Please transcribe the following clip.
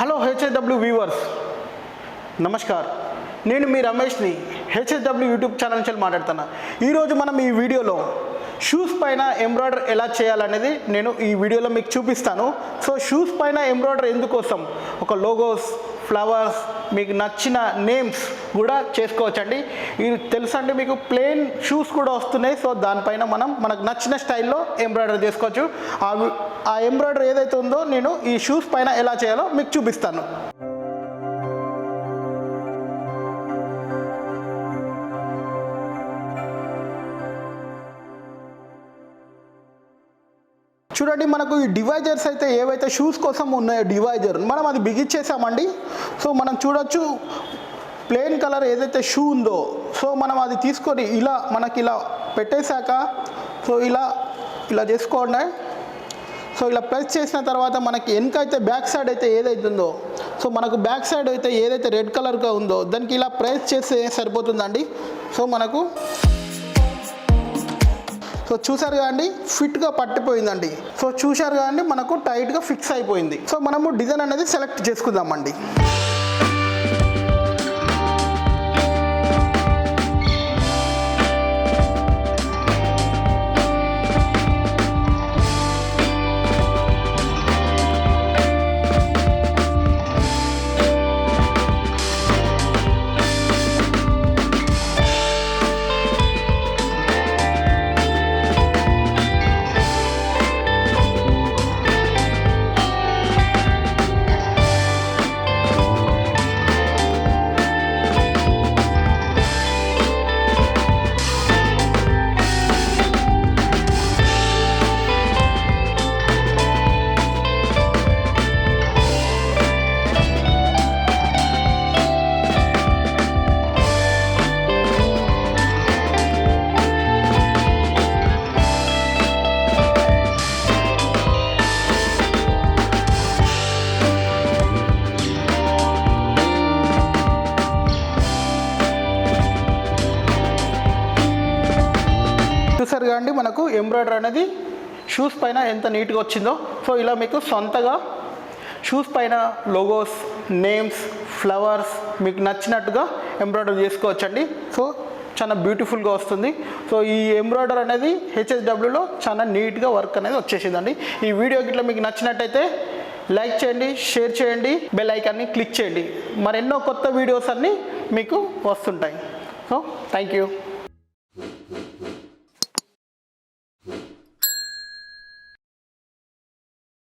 Hello HSW viewers. నమస్కార్. నేను మీ రమేష్ని H S W YouTube channel నుంచి మాట్లాడుతున్నా. ఈరోజు మనం ఈ వీడియోలో షూస్ పైన ఎంబ్రాయిడర్ ఎలా చేయాలనేది నేను ఈ వీడియోలో మీకు చూపిస్తాను. సో షూస్ పైన ఎంబ్రాయిడర్ ఎందుకోసం? ఒక లోగోస్ ఫ్లవర్స్ మీకు నచ్చిన నేమ్స్ కూడా చేసుకోవచ్చండి. ఇది తెలుసండి మీకు ప్లెయిన్ షూస్ కూడా వస్తున్నాయి. సో దానిపైన మనం మనకు నచ్చిన స్టైల్లో ఎంబ్రాయిడరీ చేసుకోవచ్చు. ఆ ఆ ఎంబ్రాయిడరీ ఏదైతే ఉందో నేను ఈ షూస్ పైన ఎలా చేయాలో మీకు చూపిస్తాను. చూడండి మనకు ఈ డివైజర్స్ అయితే ఏవైతే షూస్ కోసం ఉన్నాయో డివైజర్ మనం అది బిగించేసామండి సో మనం చూడొచ్చు ప్లెయిన్ కలర్ ఏదైతే షూ ఉందో సో మనం అది తీసుకొని ఇలా మనకి ఇలా పెట్టేశాక సో ఇలా ఇలా చేసుకోండి. సో ఇలా ప్రెస్ చేసిన తర్వాత మనకి వెనక అయితే బ్యాక్ సైడ్ అయితే ఏదైతుందో సో మనకు బ్యాక్ సైడ్ అయితే ఏదైతే రెడ్ కలర్గా ఉందో దానికి ఇలా ప్రెస్ చేస్తే సరిపోతుందండి. సో మనకు సో చూసారు కదండి ఫిట్గా పట్టిపోయిందండి. సో చూశారు కదండి మనకు టైట్గా ఫిక్స్ అయిపోయింది. సో మనము డిజైన్ అనేది సెలెక్ట్ చేసుకుందామండి. చూసారుగా అండి మనకు ఎంబ్రాయిడరీ అనేది షూస్ పైన ఎంత నీట్గా వచ్చిందో. సో ఇలా మీకు సొంతగా షూస్ పైన లోగోస్ నేమ్స్ ఫ్లవర్స్ మీకు నచ్చినట్టుగా ఎంబ్రాయిడరీ చేసుకోవచ్చండి. సో చాలా బ్యూటిఫుల్గా వస్తుంది. సో ఈ ఎంబ్రాయిడర్ అనేది హెచ్ఎస్డబ్ల్యూలో చాలా నీట్గా వర్క్ అనేది వచ్చేసిందండి. ఈ వీడియో గిట్ల మీకు నచ్చినట్టయితే లైక్ చేయండి షేర్ చేయండి బెల్ ఐకాన్ని క్లిక్ చేయండి. మరెన్నో కొత్త వీడియోస్ అన్నీ మీకు వస్తుంటాయి. So thank you.